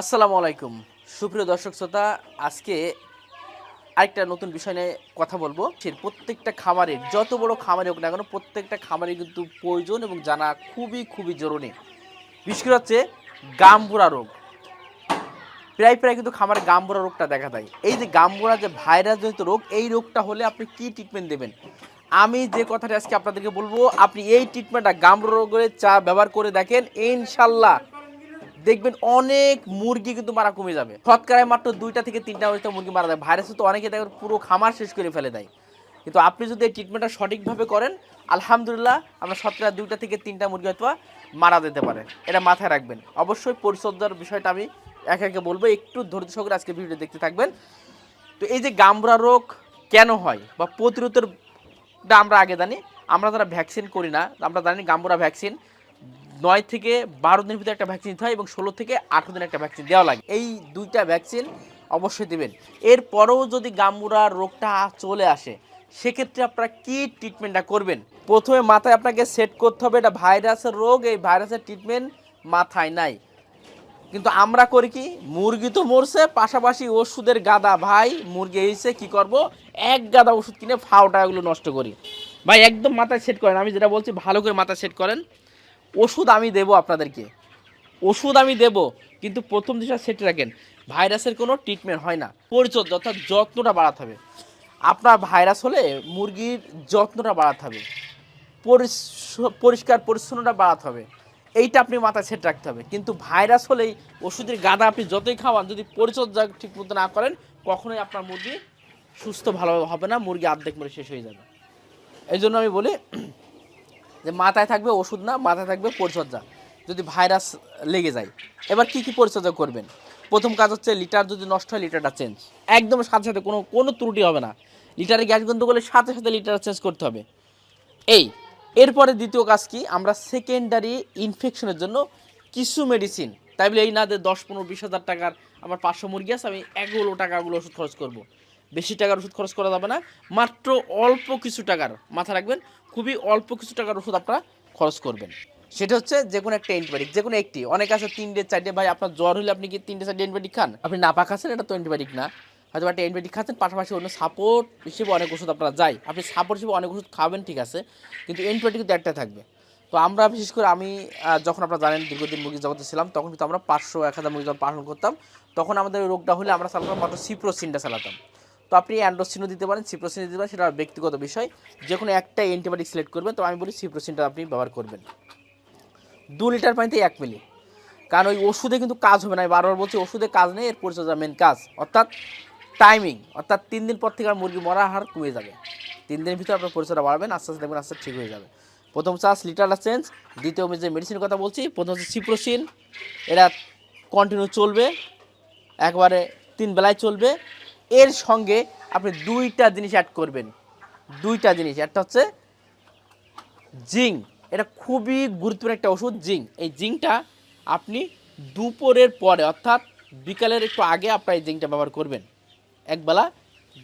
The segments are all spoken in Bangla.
আসসালামু আলাইকুম। সুপ্রিয় দর্শক শ্রোতা, আজকে আরেকটা নতুন বিষয় নিয়ে কথা বলব। সে প্রত্যেকটা খামারের যত বড় খামারে হোক না কেন, প্রত্যেকটা খামারে কিন্তু প্রয়োজন এবং জানা খুবই খুবই জরুরি। বিশেষ করে হচ্ছে গামবুড়া রোগ। প্রায় প্রায় কিন্তু খামারে গামবুড়া রোগটা দেখা দেয়। এই যে গামবুড়া যে ভাইরাস জনিত রোগ, এই রোগটা হলে আপনি কি ট্রিটমেন্ট দেবেন? আমি যে কথাটা আজকে আপনাদেরকে বলব, আপনি এই ট্রিটমেন্টটা গামবুড়া রোগের চা ব্যবহার করে দেখেন, ইনশাল্লাহ। দেখবেন অনেক মুরগি কিন্তু মারা কমে যাবে। শতকরায় মাত্র দুইটা থেকে তিনটা হয়তো মুরগি মারা যায় ভাইরাসে তো অনেকে দেখবেন পুরো খামার শেষ করে ফেলে দেয়। কিন্তু আপনি যদি এই ট্রিটমেন্টটা সঠিকভাবে করেন, আলহামদুলিল্লাহ আমরা শতকরা দুইটা থেকে তিনটা মুরগি হয়তো মারা যেতে পারে। এটা মাথায় রাখবেন। অবশ্যই পরিচর্যার বিষয়টা আমি একে একে বলব। একটু ধৈর্য সহকারে আজকে ভিডিও দেখতে থাকবেন। তো এই যে গামড়া রোগ কেন হয় বা প্রতিরোধের আমরা আগে জানি। আমরা যারা ভ্যাকসিন করি না, আমরা জানি গাম্বুরা ভ্যাকসিন নয় থেকে বারো দিনের ভিতরে একটা ভ্যাকসিন দিতে হয় এবং ষোলো থেকে আঠেরো দিন একটা ভ্যাকসিন দেওয়া লাগে। এই দুইটা ভ্যাকসিন অবশ্যই দেবেন। এরপরেও যদি গাম্বুরা রোগটা চলে আসে, সেক্ষেত্রে আপনারা কি ট্রিটমেন্টটা করবেন? প্রথমে মাথায় আপনাকে সেট করতে হবে, এটা ভাইরাসের রোগ, এই ভাইরাসের ট্রিটমেন্ট মাথায় নাই। কিন্তু আমরা করি কি? মুরগি তো মরছে, পাশাপাশি ওষুধের গাদা ভাই, মুরগি এসে কি করব? এক গাদা ওষুধ কিনে ফাও টাকাগুলো নষ্ট করি। ভাই, একদম মাথায় সেট করেন। আমি যেটা বলছি, ভালো করে মাথায় সেট করেন। ওষুধ আমি দেবো আপনাদেরকে। ওষুধ আমি দেব, কিন্তু প্রথম দিশা সেট রাখেন। ভাইরাসের কোনো ট্রিটমেন্ট হয় না। পরিচর্যা অর্থাৎ যত্নটা বাড়াতে হবে। আপনার ভাইরাস হলে মুরগির যত্নটা বাড়াতে হবে। পরিষ্কার পরিচ্ছন্নতা বাড়াতে হবে। এইটা আপনি মাথায় সেট রাখতে হবে। কিন্তু ভাইরাস হলেই ওষুধের গাদা আপনি যতই খাওয়ান, যদি পরিচর্যা ঠিক মতো না করেন, কখনোই আপনার মুরগি সুস্থ ভালোভাবে হবে না, মুরগি আর্ধেক মরে শেষ হয়ে যাবে। এই জন্য আমি বলি যে মাথায় থাকবে ওষুধ না, মাথায় থাকবে পরিচর্যা। যদি ভাইরাস লেগে যায়, এবার কি কি পরিচর্যা করবেন? প্রথম কাজ হচ্ছে লিটার যদি নষ্ট হয়, লিটারটা চেঞ্জ একদম সাথে সাথে, কোনো কোনো ত্রুটি হবে না। লিটারে গ্যাস গন্ধ করলে সাথে সাথে লিটার চেঞ্জ করতে হবে। এই, এরপরে দ্বিতীয় কাজ কি? আমরা সেকেন্ডারি ইনফেকশনের জন্য কিছু মেডিসিন তাই বলে এই না যে দশ, পনেরো, বিশ হাজার টাকার আমার পাঁচশো মুরগি আছে, আমি এগুলো টাকাগুলো ওষুধ খরচ করব। বেশি টাকার ওষুধ খরচ করা যাবে না। মাত্র অল্প কিছু টাকার মাথা রাখবেন। খুবই অল্প কিছু টাকার ওষুধ আপনারা খরচ করবেন। সেটা হচ্ছে যে কোনো একটা অ্যান্টিবায়োটিক যে কোনো একটি। অনেক আছে তিনটে, চারটে। ভাই, আপনার জ্বর হলে আপনি কি তিনটে, চারটে অ্যান্টিবায়োটিক খান? আপনি না পা খাচ্ছেন, এটা তো অ্যান্টিবায়োটিক না। হয়তো একটা অ্যান্টিবায়োটিক খাচ্ছেন, পাশাপাশি অন্য সাপোর্ট হিসেবে অনেক ওষুধ আপনারা যায়। আপনি সাপোর্ট হিসেবে অনেক ওষুধ খাবেন, ঠিক আছে। কিন্তু অ্যান্টিবায়োটিক কিন্তু একটা থাকবে। তো আমরা বিশেষ করে আমি যখন আপনারা জানেন দীর্ঘদিন মুরগি জগতে ছিলাম, তখন কিন্তু আমরা পাঁচশো, এক হাজার মুরগি পালন করতাম, তখন আমাদের রোগটা হলে আমরা চালাতাম মাত্র সিপ্রোসিনটা চালাতাম। তো আপনি অ্যান্ড্রোসিনও দিতে পারেন সিপ্রোসিন দিতে পারেন, সেটা ব্যক্তিগত বিষয়। যে কোনো একটা অ্যান্টিবায়োটিক সিলেক্ট করবেন, তো আমি বলি সিপ্রোসিনটা আপনি ব্যবহার করবেন। দু লিটার পানিতে এক মিলি। কারণ ওই ওষুধে কিন্তু কাজ হবে না বারবার বলছি, ওষুধে কাজ নেই, এর পরিচর্যা মেন কাজ। অর্থাৎ টাইমিং অর্থাৎ তিন দিন পর থেকে মুরগি মরা হার কমে যাবে। তিন দিনের ভিতরে আপনার পরিচর্যা বাড়াবেন, আস্তে আস্তে দেখবেন, আস্তে আস্তে ঠিক হয়ে যাবে। প্রথম চাষ লিটারটা চেঞ্জ দ্বিতীয় আমি যে মেডিসিনের কথা বলছি, প্রথম হচ্ছে সিপ্রোসিন এরা কন্টিনিউ চলবে, একবারে তিন বেলায় চলবে। এর সঙ্গে আপনি দুইটা জিনিস অ্যাড করবেন। দুইটা জিনিস, একটা হচ্ছে জিং এটা খুবই গুরুত্বপূর্ণ একটা ওষুধ জিং এই জিংটা আপনি দুপুরের পরে, অর্থাৎ বিকালের একটু আগে আপনার এই জিংটা ব্যবহার করবেন। একবেলা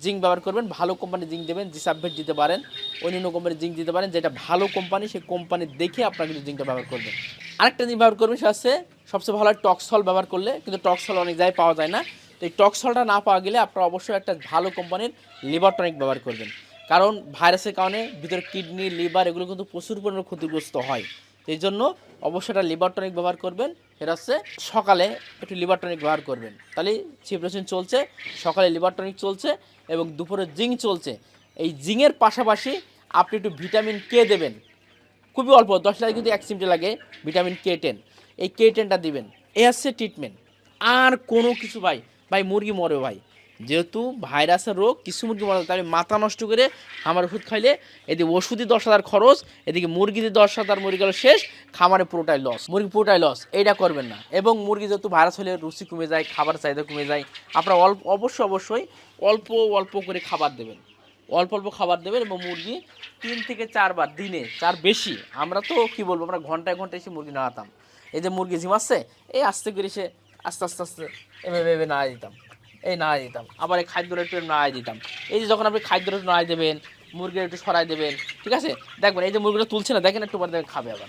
জিঙ্ক ব্যবহার করবেন, ভালো কোম্পানি জিঙ্ক দেবেন জিসাবভেট দিতে পারেন, অন্যান্য কোম্পানির জিঙ্ক দিতে পারেন, যেটা ভালো কোম্পানি সেই কোম্পানি দেখে আপনারা কিন্তু জিঙ্কটা ব্যবহার করবেন। আরেকটা জিনিস ব্যবহার করবেন, সেটা হচ্ছে সবচেয়ে ভালো টক্সল ব্যবহার করলে, কিন্তু টক্সল অনেক জায়গায় পাওয়া যায় না। তো এই টক্সলটা না পাওয়া গেলে আপনারা অবশ্যই একটা ভালো কোম্পানির লিভার টনিক ব্যবহার করবেন। কারণ ভাইরাসের কারণে ভিতরে কিডনি, লিভার এগুলো কিন্তু প্রচুর পরিমাণে ক্ষতিগ্রস্ত হয়। এই জন্য অবশ্যই একটা লিভার টনিক ব্যবহার করবেন। সেটা হচ্ছে সকালে একটু লিভার টনিক ব্যবহার করবেন। তাহলে সিপ্রেশন চলছে, সকালে লিভার টনিক চলছে এবং দুপুরে জিং চলছে। এই জিঙ্কের পাশাপাশি আপনি একটু ভিটামিন কে দেবেন। খুবই অল্প, দশ লাখ কিন্তু এক চিমটে লাগে ভিটামিন কে টেন। এই কে টেনটা দিবেন। এ হচ্ছে ট্রিটমেন্ট আর কোনো কিছু ভাই ভাই, মুরগি মরে ভাই। যেহেতু ভাইরাসের রোগ, কিছু মুরগি মরে তাহলে মাথা নষ্ট করে আমার ওষুধ খাইলে এদিকে ওষুধই দশ হাজার খরচ, এদিকে মুরগিতে দশ হাজার, মুরগি গেল শেষ, খামারে পুরোটাই লস মুরগি পুরোটাই লস এইটা করবেন না। এবং মুরগি যেহেতু ভাইরাস হলে রুচি কমে যায় খাবার চাহিদা কমে যায়, আপনারা অল্প, অবশ্যই অবশ্যই অল্প অল্প করে খাবার দেবেন। অল্প অল্প খাবার দেবেন এবং মুরগি তিন থেকে চারবার দিনে চার বেশি, আমরা তো কি বলব, আমরা ঘন্টায় ঘন্টায় এসে মুরগি নাড়াতাম। এই যে মুরগি ঝিমাচ্ছে এই আস্তে করে এসে আস্তে আস্তে আস্তে এভাবে এভাবে নাড়া দিতাম। এই নাড়া দিতাম। আবার এই খাদ্যটা একটু নাড়াই দিতাম। এই যে যখন আপনি খাদ্যটা একটু নাড়াই দেবেন মুরগির একটু সরাই দেবেন, ঠিক আছে? দেখবেন এই যে মুরগিটা তুলছে না, দেখেন একটু পরে দেখবেন খাবে আবার।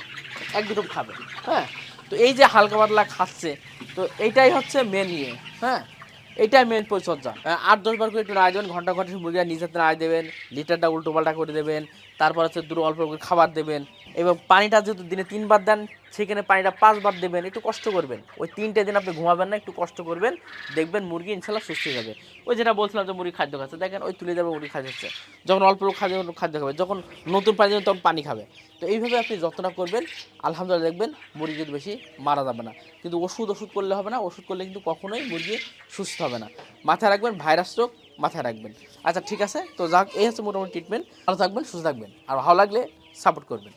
এক দুটো খাবে হ্যাঁ? তো এই যে হালকা পাতলা খাচ্ছে, তো এইটাই হচ্ছে মেন ইয়ে হ্যাঁ? এটাই মেন পরিচর্যা। আট দশ বার করে একটু রায় দেবেন, ঘণ্টা ঘণ্টা মুরগিরা নিজের হাতে রায় দেবেন, লিটারটা উল্টো পাল্টা করে দেবেন, তারপর হচ্ছে দূর অল্প করে খাবার দেবেন এবং পানিটা যেহেতু দিনে তিনবার দেন, সেখানে পানিটা পাঁচবার দেবেন, একটু কষ্ট করবেন। ওই তিনটে দিন আপনি ঘুমাবেন না, একটু কষ্ট করবেন, দেখবেন মুরগি ইনশাল্লাহ সুস্থ হয়ে যাবে। ওই যেটা বলছিলাম যে মুরগি খাদ্য খাচ্ছে, দেখেন ওই তুলে যাবে মুরগি খাচ্ছে যখন অল্প খাদ্য খাদ্য খাবে, যখন নতুন পানি তখন পানি খাবে। তো এইভাবে আপনি যত্ন করবেন, আলহামদুলিল্লাহ দেখবেন মুরগি যদি বেশি মারা যাবে না। কিন্তু ওষুধ ওষুধ করলে হবে না, ওষুধ করলে কিন্তু কখনোই মুরগি সুস্থ হবে না। মাথায় রাখবেন, ভাইরাস রোগ মাথায় রাখবেন। আচ্ছা ঠিক আছে, তো যাক, এই হচ্ছে মোটামুটি ট্রিটমেন্ট ভালো থাকবেন, সুস্থ থাকবেন। আর ভালো লাগলে সাপোর্ট করবেন।